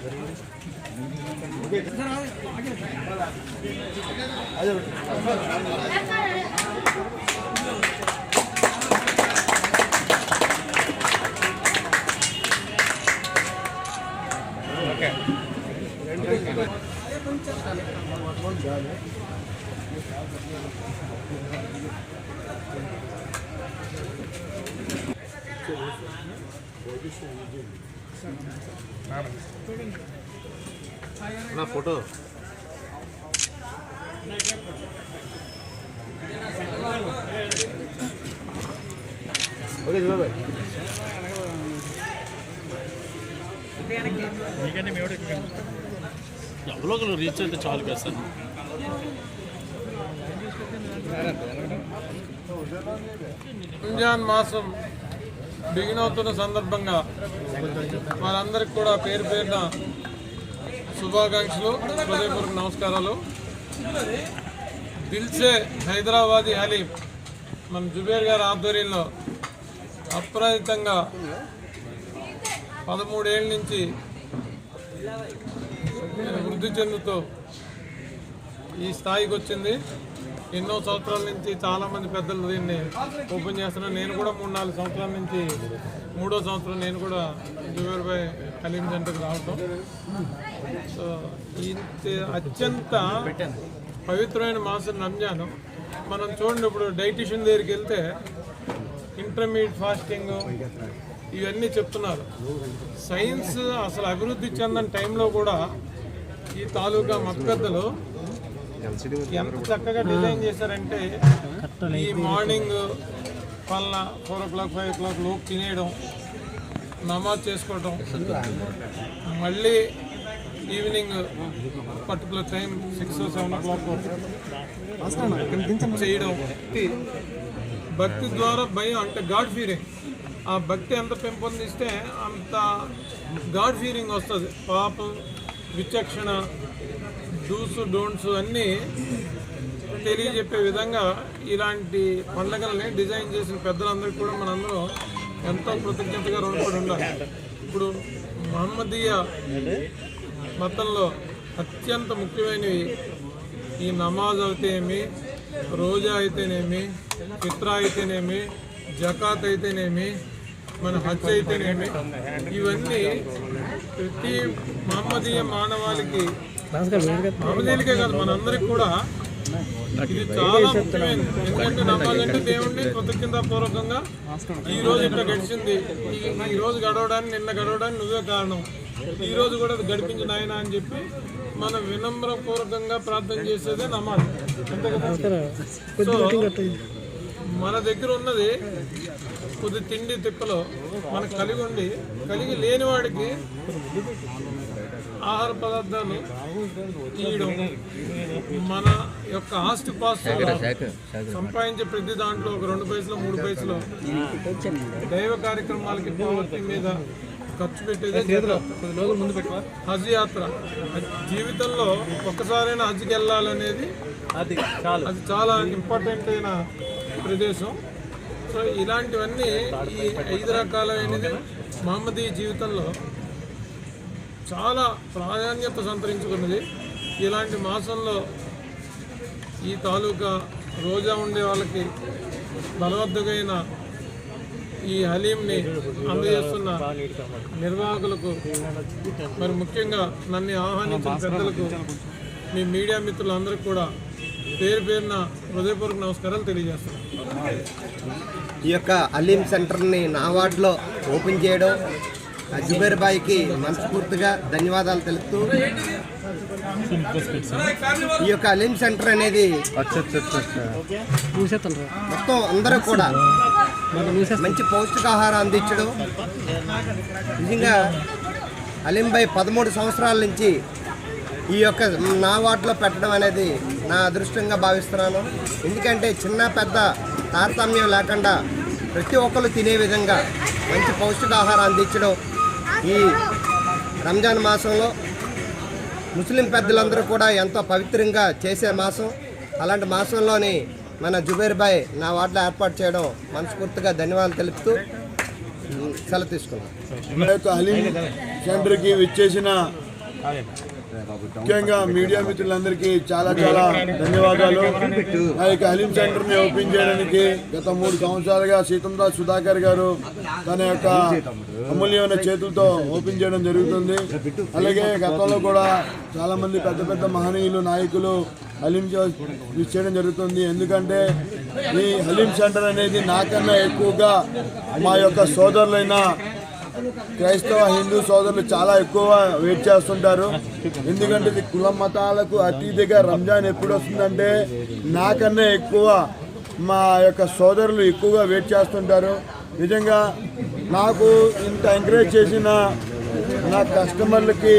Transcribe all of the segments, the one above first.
వెనక్కి వచ్చిన నా ఫోటో. ఓకే బాబాయ్. ఎవరో ఒకరు రీచ్ అయితే చాలు కదా సార్. రంజాన్ మాసం. బిగిన్ అవుతున్న సందర్భంగా వారందరికి కూడా పేరు పేరున శుభాకాంక్షలు హృదయపూర్వక నమస్కారాలు. దిల్సే హైదరాబాదీ హలీం మన జుబేర్ గారి ఆధ్వర్యంలో అప్రయత్నంగా పదమూడేళ్ళ నుంచి వృద్ధి చెందుతూ ఈ స్థాయికి వచ్చింది. ఎన్నో సంవత్సరాల నుంచి చాలా మంది పెద్దలు దీన్ని ఓపెన్ చేస్తున్నారు. నేను కూడా మూడు నాలుగు సంవత్సరాల నుంచి మూడో సంవత్సరం నేను కూడా జుబేర్బాయ్ కలీం సెంటర్కి రావటం. సో ఇంత అత్యంత పవిత్రమైన మాసం రంజాను. మనం చూడండి ఇప్పుడు డైటిషియన్ దగ్గరికి వెళ్తే ఇంటర్మీడియట్ ఫాస్టింగ్ ఇవన్నీ చెప్తున్నారు. సైన్స్ అసలు అభివృద్ధి చెందని టైంలో కూడా ఈ తాలూకా మక్పెద్దలు ఎంత చక్కగా డిజైన్ చేశారంటే ఈ మార్నింగ్ పల్ల four o'clock five o'clock లోపు తినేయడం నమాజ్ చేసుకోవడం మళ్ళీ evening particular time six seven o'clock చేయడం. భక్తి ద్వారా భయం అంటే గాడ్ ఫీరింగ్ ఆ భక్తి ఎంత పెంపొందిస్తే అంత గాడ్ ఫీరింగ్ వస్తుంది. పాపం విచక్షణ డూస్ డోంట్స్ అన్నీ తెలియజెప్పే విధంగా ఇలాంటి పండుగలని డిజైన్ చేసిన పెద్దలందరికీ కూడా మనందరం ఎంతో కృతజ్ఞతగా రుణపడి ఉండాలి. ఇప్పుడు మహమ్మదీయ మతంలో అత్యంత ముఖ్యమైనవి ఈ నమాజ్ అయితేనేమి రోజా అయితేనేమి ఫిత్రా అయితేనేమి జకాత్ అయితేనేమి మన హజ్ అయితేనేమి ఇవన్నీ ప్రతి మహమ్మదీయ మానవాళికి మహమ్మదీయులకే కాదు. మనందరికి కూడా ఇది చాలా ముఖ్యమైనది ఎందుకంటే నమాజ్ అంటే దేవుణ్ణి కృతజ్ఞతాపూర్వకంగా ఈ రోజు ఇట్లా గడిచింది. ఈ- రోజు గడవడానికి నిన్న గడవడానికి నువ్వే కారణం. ఈ రోజు కూడా గడిపించిన ఆయన అని చెప్పి మనం వినమ్రపూర్వకంగా ప్రార్థన చేసేదే నమాజ్. అంతే కదా? సో మన దగ్గర ఉన్నది కొద్ది తిండి తిప్పలో మనకు కలిగి ఉండి కలిగి లేని వాడికి ఆహార పదార్థాలు ఇవ్వడం మన యొక్క ఆస్తి పాస్తులు సంపాదించే ప్రతి దాంట్లో ఒక రెండు పైసలు మూడు పైసలు దైవ కార్యక్రమాలకి ప్రవృత్తి మీద ఖర్చు పెట్టేది హజ్ యాత్ర. జీవితంలో ఒక్కసారైనా హజ్కి వెళ్ళాలనేది అది చాలు. అది చాలా ఇంపార్టెంట్ అయిన ప్రదేశం. సో ఇలాంటివన్నీ ఈ ఐదు రకాలైనది మహమ్మదీయ జీవితంలో చాలా ప్రాధాన్యత సంతరించుకున్నది. ఇలాంటి మాసంలో ఈ తాలూకా రోజా ఉండే వాళ్ళకి బలవద్దగైన ఈ హలీంని అందజేస్తున్న నిర్వాహకులకు మరి ముఖ్యంగా నన్ను ఆహ్వానించిన పెద్దలకు మీ మీడియా మిత్రులందరికీ కూడా పేరు పేరున హృదయపూర్వక నమస్కారాలు తెలియజేస్తున్నాను. ఈ యొక్క అలీం సెంటర్ని నా వార్డులో ఓపెన్ చేయడం జుబేర్ బాయ్కి మనస్ఫూర్తిగా ధన్యవాదాలు తెలుపుతూ ఈ యొక్క అలీం సెంటర్ అనేది మొత్తం అందరూ కూడా మంచి పౌష్టికాహారం అందించడం. నిజంగా అలీం బాయ్ పదమూడు సంవత్సరాల నుంచి ఈ యొక్క నా వార్డులో పెట్టడం అనేది నా అదృష్టంగా భావిస్తున్నాను. ఎందుకంటే చిన్న పెద్ద తారతమ్యం లేకుండా ప్రతి ఒక్కరు తినే విధంగా మంచి పౌష్టికాహారం అందించడం ఈ రంజాన్ మాసంలో ముస్లిం పెద్దలందరూ కూడా ఎంతో పవిత్రంగా చేసే మాసం. అలాంటి మాసంలోని మన జుబేర్ బాయ్ నా వార్డులో ఏర్పాటు చేయడం మనస్ఫూర్తిగా ధన్యవాదాలు తెలుపుతూ సెలవు తీసుకున్నాం. సెంటర్కి విచ్చేసిన ముఖ్యంగా మీడియా మిత్రులందరికీ చాలా చాలా ధన్యవాదాలు. ఆ యొక్క హలీం సెంటర్ని ఓపెన్ చేయడానికి గత మూడు సంవత్సరాలుగా సీతందాస్ సుధాకర్ గారు తన యొక్క అమూల్యమైన చేతులతో ఓపెన్ చేయడం జరుగుతుంది. అలాగే గతంలో కూడా చాలా మంది పెద్ద పెద్ద మహనీయులు నాయకులు హలీం చే- చేయడం జరుగుతుంది. ఎందుకంటే ఈ హలీం సెంటర్ అనేది నాకన్నా ఎక్కువగా మా యొక్క సోదరులైన క్రైస్తవ హిందూ సోదరులు చాలా ఎక్కువ వెయిట్ చేస్తుంటారు. ఎందుకంటే ఇది కుల మతాలకు అతీతిగా రంజాన్ ఎప్పుడు వస్తుందంటే నాకన్నా ఎక్కువ మా యొక్క సోదరులు ఎక్కువగా వెయిట్ చేస్తుంటారు. నిజంగా నాకు ఇంత ఎంకరేజ్ చేసిన నా కస్టమర్లకి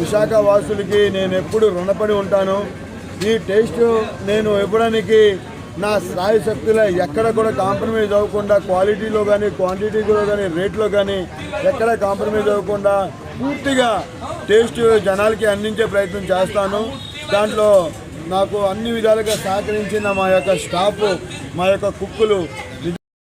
విశాఖ వాసులకి నేను ఎప్పుడు రుణపడి ఉంటాను. ఈ టేస్ట్ నేను ఇవ్వడానికి నా స్థాయి శక్తిలో ఎక్కడ కూడా కాంప్రమైజ్ అవ్వకుండా క్వాలిటీలో కానీ క్వాంటిటీలో కానీ రేట్లో కానీ ఎక్కడ కాంప్రమైజ్ అవ్వకుండా పూర్తిగా టేస్ట్ జనాలకి అందించే ప్రయత్నం చేస్తాను. దాంట్లో నాకు అన్ని విధాలుగా సహకరించిన మా యొక్క స్టాఫ్ మా యొక్క కుక్కులు